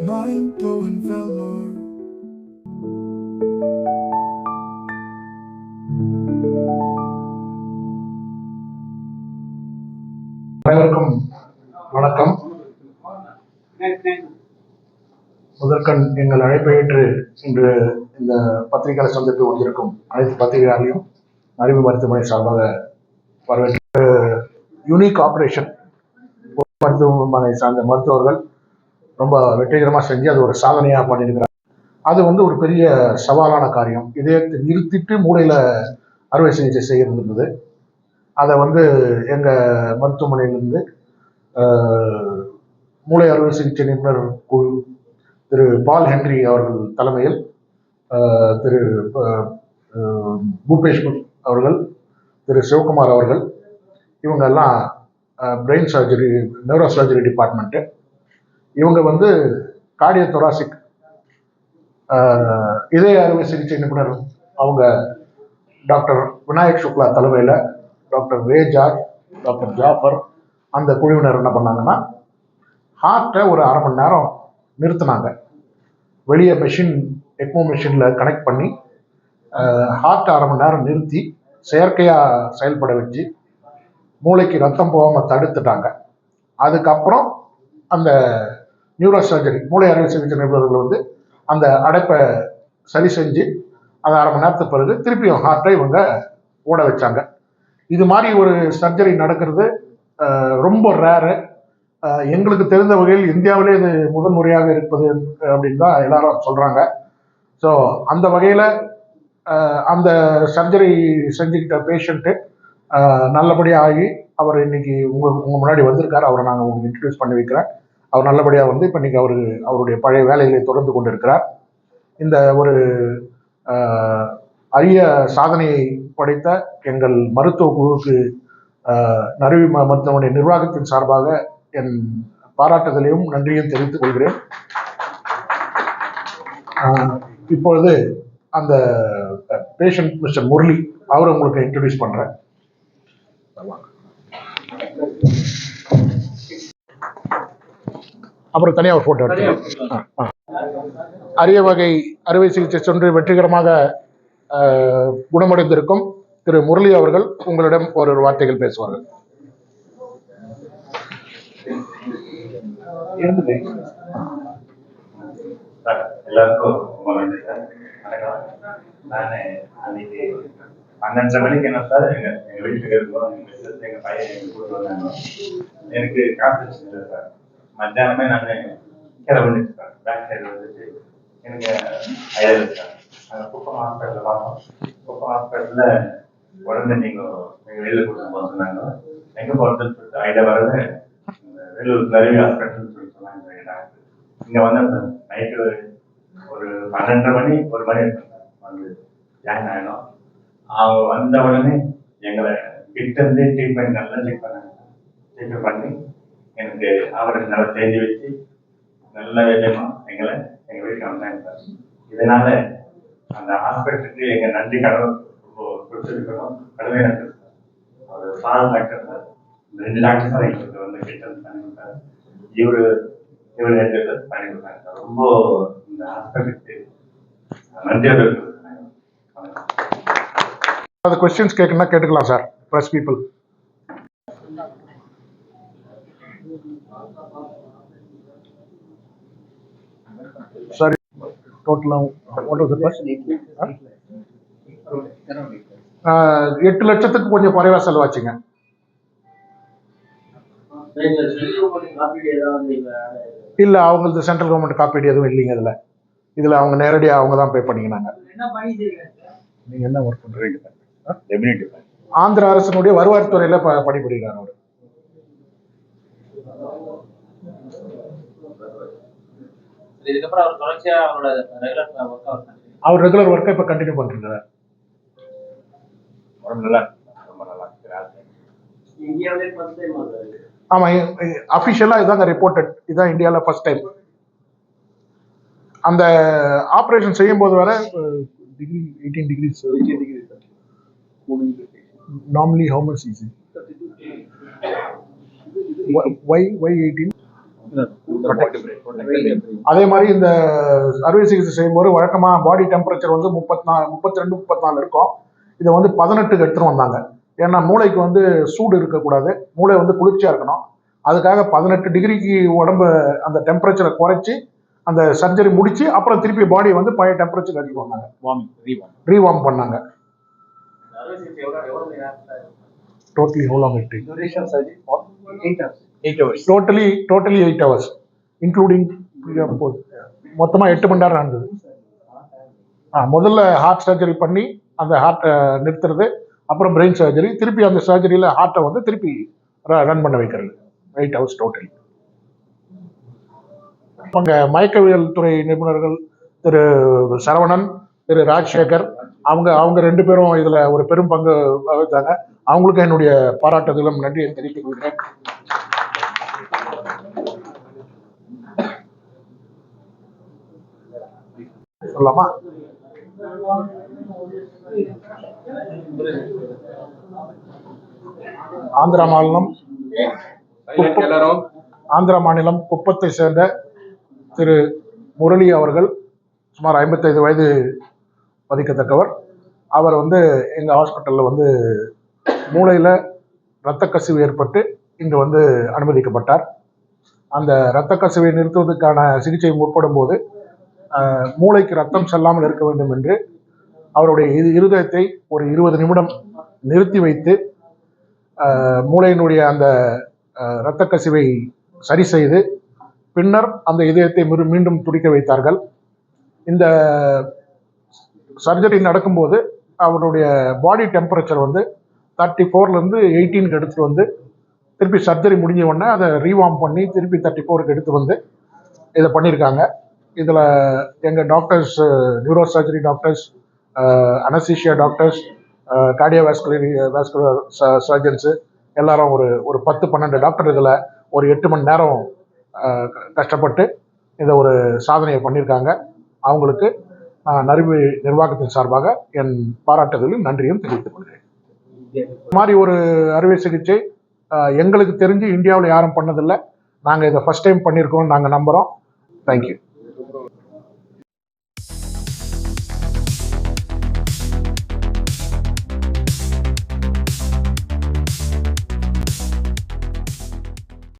Mind blowing velour. அனைவருக்கும் வணக்கம் முதற்கண் எங்கள் அழைப்பை ஏற்று இன்று இந்த பத்திரிகையாளர் சந்திப்பு வந்திருக்கும் அனைத்து பத்திரிகையாளையும் அறிவு மருத்துவமனை சார்பாக வரவேற்று யூனிக் ஆப்ரேஷன் மருத்துவமனை சார்ந்த மருத்துவர்கள் ரொம்ப வெற்றிகரமாக செஞ்சு அது ஒரு சாதனையாக பண்ணியிருக்கிறாங்க. அது வந்து ஒரு பெரிய சவாலான காரியம். இதயத்தை நிறுத்திட்டு மூளையில் அறுவை சிகிச்சை செய்யறது அதை வந்து எங்கள் மருத்துவமனையிலிருந்து மூளை அறுவை சிகிச்சை நிபுணர் குழு திரு பால் ஹென்றி அவர்கள் தலைமையில் திரு பூபேஷ் அவர்கள் திரு சிவகுமார் அவர்கள் இவங்க எல்லாம் brain surgery neuro surgery department இவங்க வந்து கார்டியோ தொராசிக் இதய அறுவை சிகிச்சை நிபுணர் அவங்க டாக்டர் விநாயக் சுக்லா தலைமையில் doctor Ray George doctor Jafar அந்த குழுவினர் என்ன பண்ணாங்கன்னா ஹார்ட்டை ஒரு அரை மணி நேரம் நிறுத்தினாங்க. வெளியே மெஷின் எக்மோ மெஷினில் கனெக்ட் பண்ணி ஹார்ட் அரை மணி நேரம் நிறுத்தி செயற்கையாக செயல்பட வச்சு மூளைக்கு ரத்தம் போகாமல் தடுத்துட்டாங்க. அதுக்கப்புறம் அந்த நியூரோ சர்ஜரி மூளை அறுவை சிகிச்சை நிபுணர்கள் வந்து அந்த அடைப்பை சரி செஞ்சு அந்த அரை மணி நேரத்துக்கு பிறகு திருப்பியும் ஹார்ட்டை இவங்க ஓட வச்சாங்க. இது மாதிரி ஒரு சர்ஜரி நடக்கிறது ரொம்ப ரேரு எங்களுக்கு தெரிந்த வகையில் இந்தியாவிலே இது முதன்முறையாக இருப்பது அப்படின்னு தான் எல்லாரும் சொல்கிறாங்க ஸோ அந்த வகையில் அந்த சர்ஜரி செஞ்சுக்கிட்ட பேஷண்ட்டு நல்லபடியாக ஆகி அவர் இன்னைக்கு உங்கள் உங்கள் முன்னாடி வந்திருக்காரு. அவரை நாங்கள் உங்களுக்கு இன்ட்ரடியூஸ் பண்ணி வைக்கிறேன். அவர் நல்லபடியாக வந்து இப்போ இன்னைக்கு அவர் அவருடைய பழைய வேலைகளை தொடர்ந்து கொண்டிருக்கிறார். இந்த ஒரு அரிய சாதனையை படைத்த எங்கள் மருத்துவ குழுவுக்கு நருவி நறுவி ம- மருத்துவமனை நிர்வாகத்தின் சார்பாக என் பாராட்டுதலையும் நன்றியும் தெரிவித்துக் கொள்கிறேன். இப்பொழுது அந்த பேஷண்ட் மிஸ்டர் முரளி அவரை உங்களுக்கு இன்ட்ரடியூஸ் பண்றேன். அப்புறம் தனியாக ஒரு ஃபோட்டோ எடுத்து அரிய வகை அறுவை சிகிச்சை சென்று வெற்றிகரமாக ஆஹ், குணமடைந்திருக்கும் திரு முரளி அவர்கள் உங்களிடம் ஒரு வார்த்தைகள் பேசுவார்கள். எல்லாருக்கும் நான் அன்னைக்கு பன்னெண்டரை மணிக்கு என்ன சார்? எங்க எங்க வீட்டுக்கு இருக்கோம் எங்க மிஸ்ஸஸ் எங்க பையன் எங்க கூட வந்தாங்க. எனக்கு கான்ஃபரன்ஸ் இல்லை சார். மத்தியானமே நான் கீழே வந்துட்டு சார். பேக் சைடு வந்துட்டு எனக்கு ஐடியா இல்லை சார். நாங்கள் குப்பம் ஹாஸ்பிட்டலில் பார்த்தோம். குப்பம் ஹாஸ்பிட்டலில் உடனே நீங்கள் எங்கள் வெளியில் கூட்டு போக சொன்னாங்க. எங்கே போகிறதுன்னு சொல்லிட்டு ஐடியா வரது வேலூர் நிறைய ஹாஸ்பிட்டல்னு சொல்லி சொன்னாங்க. டாக்டர் இங்க வந்தேன் சார். நைட்டு ஒரு பன்னெண்டரை மணி ஒரு மணி வந்து ஜாயின் ஆகிடும் அவங்க வந்த உடனே எங்களை கிட்டேருந்தே ட்ரீட்மெண்ட் நல்லா செக் பண்ணாங்க ட்ரீட்மெண்ட் பண்ணி எனக்கு ஆபரேஷன் நல்லா தெரிஞ்சு வச்சு நல்ல வேலையமா எங்களை எங்கள் வீட்டுக்கு வந்தாங்க இதனால அந்த ஹாஸ்பிட்டலுக்கு எங்க நன்றி கடவுள் ரொம்ப கொடுத்துருக்கணும் கடவுளே நன்றி சார் அவர் சார் டாக்டர் சார் ரெண்டு டாக்டர் சார் எங்களுக்கு வந்து கிட்ட இருந்து பண்ணி கொடுத்தாரு இவரு இவர் ரெண்டு பேர் பண்ணி கொடுத்தாங்க ரொம்ப அது கொஸ்டின்ஸ் கேட்கணும்னா கேட்டுக்கலாம் சார் ப்ரெஸ் பீப்புள் சாரி டோட்டலாக வாட் வாஸ் ஃபர்ஸ்ட் எட்டு லட்சத்துக்கு கொஞ்சம் குறைவா செலவாச்சுங்க. இல்லை அவங்களுக்கு சென்ட்ரல் கவர்மெண்ட் காப்பீடு எதுவும் இல்லைங்க இதில். இதில் அவங்க நேரடியாக அவங்க தான் பே பண்ணிக்கினாங்க நீங்கள் என்ன ஒர்க் பண்ணுறீங்க ஆந்திர அரசினுடைய வருவாய்த்துறையில ப பணிபுரிகிறார் அவர். இதுக்கப்புறம் அவர் ரெகுலர் ஒர்க்கை இப்போ கண்டினியூ அது? ஆமாம் அஃபிஷியலாக இதாங்க ரிப்போர்ட்டட் இதுதான் இந்தியாவில் ஃபர்ஸ்ட் டைம் அந்த ஆப்ரேஷன் செய்யும்போது வர degree eighteen degrees normally how much is why why eighteen அதே மாதிரி இந்த அறுவை சிகிச்சை செய்யும்போது வழக்கமாக பாடி டெம்பரேச்சர் வந்து முப்பத்தி நாலு முப்பத்தி ரெண்டு முப்பத்தி நாலு இருக்கும். இதை வந்து பதினெட்டுக்கு எடுத்துட்டு வந்தாங்க. ஏன்னா மூளைக்கு வந்து சூடு இருக்கக்கூடாது. மூளை வந்து குளிர்ச்சியாக இருக்கணும். அதுக்காக பதினெட்டு டிகிரிக்கு உடம்பு அந்த டெம்பரேச்சரை குறைச்சி அந்த சர்ஜரி முடிச்சு அப்புறம் திருப்பி பாடியை வந்து பழைய டெம்பரேச்சர் எடுத்துட்டு வந்தாங்க ரீவார்ம் பண்ணாங்க. Totally whole of it. Totally totally eight hours including மொத்தமாக எட்டு மணி நேரம் நடந்தது. ஆ முதல்ல ஹார்ட் சர்ஜரி பண்ணி அந்த ஹார்ட்டை நிறுத்துறது அப்புறம் பிரெயின் சர்ஜரி திருப்பி அந்த சர்ஜரியில் ஹார்ட்டை வந்து திருப்பி ரன் பண்ண வைக்கிறது. எயிட் ஹவர்ஸ் டோட்டலி அங்கே மயக்கவியல் துறை நிபுணர்கள் திரு சரவணன் திரு ராஜசேகர் அவங்க அவங்க ரெண்டு பேரும் இதில் ஒரு பெரும் பங்கு வகித்தாங்க. அவங்களுக்கு என்னுடைய பாராட்டுதலும் நன்றியை தெரிவித்துக் கொள்கிறேன். சொல்லலாமா? ஆந்திரா மாநிலம் ஆந்திரா மாநிலம் குப்பத்தை சேர்ந்த திரு முரளி அவர்கள் சுமார் ஐம்பத்தைந்து வயது மதிக்கத்தக்கவர். அவர் வந்து எங்கள் ஹாஸ்பிட்டலில் வந்து மூளையில் இரத்த கசிவு ஏற்பட்டு இன்று வந்து அனுமதிக்கப்பட்டார். அந்த இரத்த கசிவை நிறுத்துவதற்கான சிகிச்சை முற்படும் போது மூளைக்கு ரத்தம் செல்லாமல் இருக்க வேண்டும் என்று அவருடைய இரு- இருதயத்தை ஒரு இருபது நிமிடம் நிறுத்தி வைத்து மூளையினுடைய அந்த இரத்தக்கசிவை இரத்த கசிவை சரி செய்து பின்னர் அந்த இதயத்தை மீண்டும் மீண்டும் துடிக்க வைத்தார்கள். இந்த சர்ஜரி நடக்கும்போது அவருடைய பாடி டெம்பரேச்சர் வந்து தேர்ட்டி ஃபோர்லேருந்து எயிட்டீனுக்கு எடுத்துகிட்டு வந்து திருப்பி சர்ஜரி முடிஞ்ச உடனே அதை ரீவார்ம் பண்ணி திருப்பி தேர்ட்டி ஃபோருக்கு எடுத்து வந்து இதை பண்ணியிருக்காங்க. இதில் எங்கள் doctors neuro surgery doctors anaesthesia doctors கார்டியோவாஸ்குலரி vascular surgeons எல்லாரும் ஒரு ஒரு பத்து பன்னெண்டு டாக்டர் இதில் ஒரு எட்டு மணி நேரம் கஷ்டப்பட்டு இதை ஒரு சாதனையை பண்ணியிருக்காங்க. அவங்களுக்கு நான் நறுவி நிர்வாகத்தின் சார்பாக என் பாராட்டுதலும் நன்றியும் தெரிவித்துக் கொள்கிறேன். இந்த மாதிரி ஒரு அறுவை சிகிச்சை எங்களுக்கு தெரிஞ்சு இந்தியாவில் யாரும் பண்ணதில்லை. நாங்கள் இதை ஃபஸ்ட் டைம் பண்ணியிருக்கோம் நாங்கள் நம்புகிறோம் தேங்க்யூ